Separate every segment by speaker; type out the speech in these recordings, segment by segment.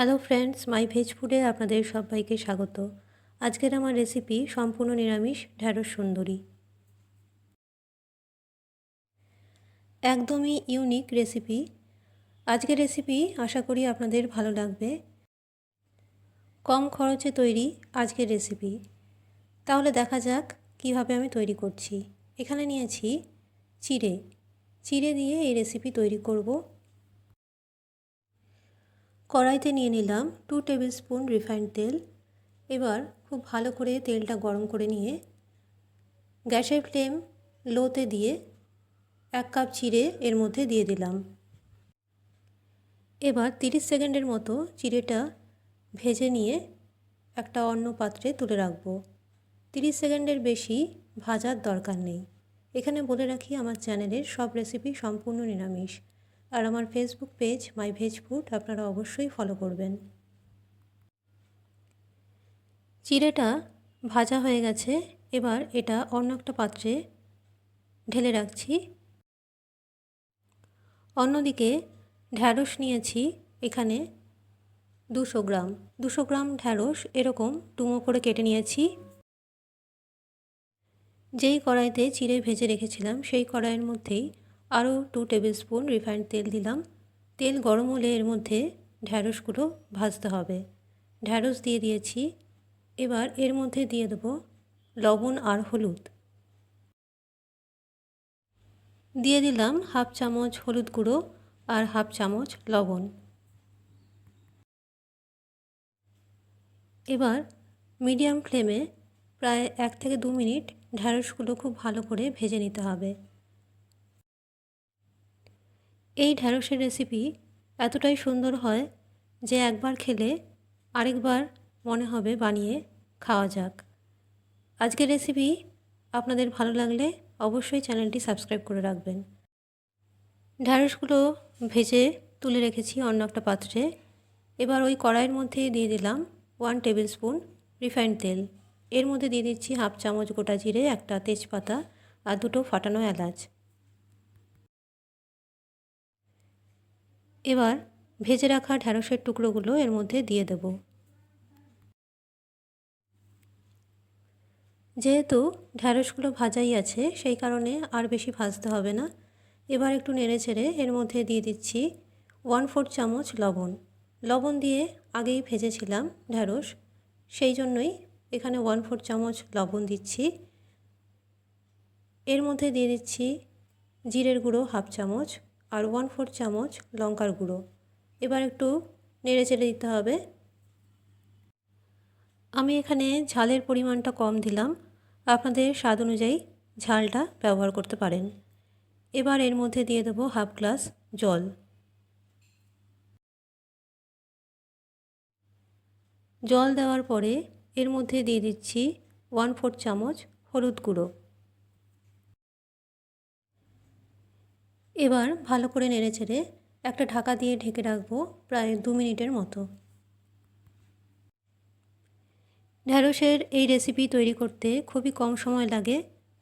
Speaker 1: Hello friends মাই veg ফুডে আপনাদের সবাইকে স্বাগত। আজকের আমার রেসিপি সম্পূর্ণ নিরামিষ ঢ্যাঁড়স সুন্দরী। একদমই ইউনিক রেসিপি আজকের রেসিপি আশা করি আপনাদের ভালো লাগবে। কম খরচে তৈরি আজকের রেসিপি তাহলে দেখা যাক কীভাবে আমি তৈরি করছি। এখানে নিয়েছি চিড়ে। চিড়ে দিয়ে এই রেসিপি তৈরি করব। কড়াইতে নিয়ে নিলাম টু টেবিল স্পুন রিফাইন্ড তেল। এবার খুব ভালো করে তেলটা গরম করে নিয়ে গ্যাসের ফ্লেম লোতে দিয়ে এক কাপ চিড়ে এর মধ্যে দিয়ে দিলাম। এবার তিরিশ সেকেন্ডের মতো চিড়েটা ভেজে নিয়ে একটা অন্য পাত্রে তুলে রাখব। তিরিশ সেকেন্ডের বেশি ভাজার দরকার নেই। এখানে বলে রাখি আমার চ্যানেলের সব রেসিপি সম্পূর্ণ নিরামিষ। আর আমার Facebook page my veg food আপনারা অবশ্যই ফলো করবেন। চিড়েটা ভাজা হয়ে গেছে, এবার এটা অন্য একটা পাত্রে ঢেলে রাখছি। অন্যদিকে ঢ্যাঁড়স নিয়েছি, এখানে দুশো গ্রাম। দুশো গ্রাম ঢ্যাঁড়স এরকম ডুমো করে কেটে নিয়েছি। যেই কড়াইতে চিড়ে ভেজে রেখেছিলাম, সেই কড়াইয়ের মধ্যেই আরও টু টেবিল স্পুন রিফাইন্ড তেল দিলাম। তেল গরম হলে এর মধ্যে ঢ্যাঁড়সগুলো ভাজতে হবে। ঢ্যাঁড়স দিয়ে দিয়েছি। এবার এর মধ্যে দিয়ে দেবো লবণ আর হলুদ। দিয়ে দিলাম হাফ চামচ হলুদ গুঁড়ো আর হাফ চামচ লবণ। এবার মিডিয়াম ফ্লেমে প্রায় এক থেকে দু মিনিট ঢ্যাঁড়সগুলো খুব ভালো করে ভেজে নিতে হবে। এই ঢ্যাঁড়সের রেসিপি এতটাই সুন্দর হয় যে একবার খেলে আরেকবার মনে হবে বানিয়ে খাওয়া যাক। আজকের রেসিপি আপনাদের ভালো লাগলে অবশ্যই চ্যানেলটি সাবস্ক্রাইব করে রাখবেন। ঢ্যাঁড়সগুলো ভেজে তুলে রেখেছি অন্য একটা পাত্রে। এবার ওই কড়াইয়ের মধ্যে দিয়ে দিলাম ওয়ান টেবিল স্পুন রিফাইন্ড তেল। এর মধ্যে দিয়ে দিচ্ছি হাফ চামচ গোটা জিরে, একটা তেজপাতা আর দুটো ফাটানো এলাচ। এবার ভেজে রাখা ঢ্যাঁড়সের টুকরোগুলো এর মধ্যে দিয়ে দেব। যেহেতু ঢ্যাঁড়সগুলো ভাজাই আছে, সেই কারণে আর বেশি ভাজতে হবে না। এবার একটু নেড়ে ছেড়ে এর মধ্যে দিয়ে দিচ্ছি ওয়ান ফোর চামচ লবণ। লবণ দিয়ে আগেই ভেজেছিলাম ঢ্যাঁড়স, সেই জন্যই এখানে ওয়ান ফোর চামচ লবণ দিচ্ছি। এর মধ্যে দিয়ে দিচ্ছি জিরের গুঁড়ো হাফ চামচ আর ওয়ান ফোর চামচ লঙ্কার গুঁড়ো। এবার একটু নেড়ে চেড়ে দিতে হবে। আমি এখানে ঝালের পরিমাণটা কম দিলাম। আপনাদের স্বাদ অনুযায়ী ঝালটা ব্যবহার করতে পারেন। এবার এর মধ্যে দিয়ে দেবো হাফ গ্লাস জল। জল দেওয়ার পরে এর মধ্যে দিয়ে দিচ্ছি ওয়ান ফোর চামচ হলুদ গুঁড়ো। এবার ভালো করে নেড়ে ছেড়ে একটা ঢাকা দিয়ে ঢেকে রাখব প্রায় দু মিনিটের মতো। ঢ্যাঁড়সের এই রেসিপি তৈরি করতে খুবই কম সময় লাগে,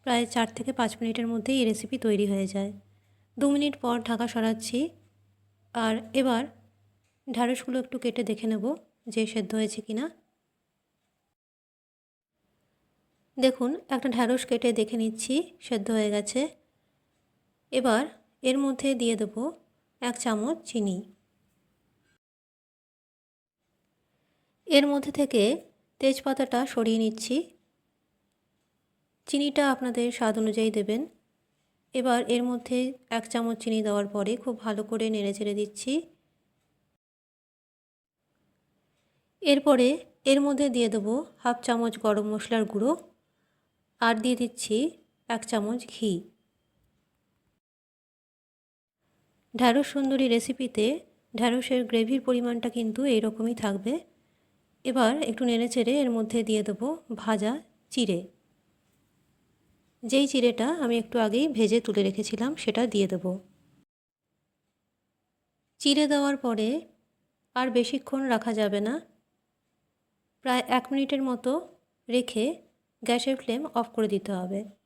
Speaker 1: প্রায় চার থেকে পাঁচ মিনিটের মধ্যেই এই রেসিপি তৈরি হয়ে যায়। দু মিনিট পর ঢাকা সরাচ্ছি আর এবার ঢ্যাঁড়সগুলো একটু কেটে দেখে নেব যে সেদ্ধ হয়েছে কি না দেখুন, একটা ঢ্যাঁড়স কেটে দেখে নিচ্ছি, সেদ্ধ হয়ে গেছে। এবার এর মধ্যে দিয়ে দেব এক চামচ চিনি। এর মধ্যে থেকে তেজপাতাটা সরিয়ে নিচ্ছি। চিনিটা আপনাদের স্বাদ অনুযায়ী দেবেন। এবার এর মধ্যে এক চামচ চিনি দেওয়ার পরে খুব ভালো করে নেড়ে ছেড়ে দিচ্ছি। এরপরে এর মধ্যে দিয়ে দেবো হাফ চামচ গরম মশলার গুঁড়ো। আর দিয়ে দিচ্ছি এক চামচ ঘি। ঢ্যাঁড়স সুন্দরী রেসিপিতে ঢ্যাঁড়সের গ্রেভির পরিমাণটা কিন্তু এইরকমই থাকবে। এবার একটু নেড়ে চেড়ে এর মধ্যে দিয়ে দেবো ভাজা চিড়ে। যেই চিড়েটা আমি একটু আগেই ভেজে তুলে রেখেছিলাম সেটা দিয়ে দেব। চিড়ে দেওয়ার পরে আর বেশিক্ষণ রাখা যাবে না। প্রায় এক মিনিটের মতো রেখে গ্যাসের ফ্লেম অফ করে দিতে হবে।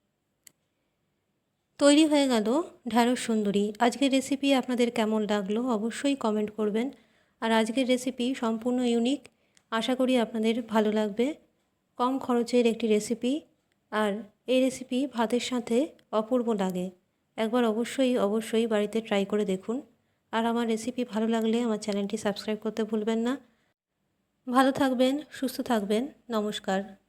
Speaker 1: তৈরি হয়ে গেল ঢ্যাঁড়স সুন্দরী। আজকের রেসিপি আপনাদের কেমন লাগল অবশ্যই কমেন্ট করবেন। আর আজকের রেসিপি সম্পূর্ণ ইউনিক আশা করি আপনাদের ভালো লাগবে। কম খরচের একটি রেসিপি আর এই রেসিপি ভাতের সাথে অপূর্ব লাগে। একবার অবশ্যই অবশ্যই বাড়িতে ট্রাই করে দেখুন। আর আমার রেসিপি ভালো লাগলে আমার চ্যানেলটি সাবস্ক্রাইব করতে ভুলবেন না। ভালো থাকবেন, সুস্থ থাকবেন। নমস্কার।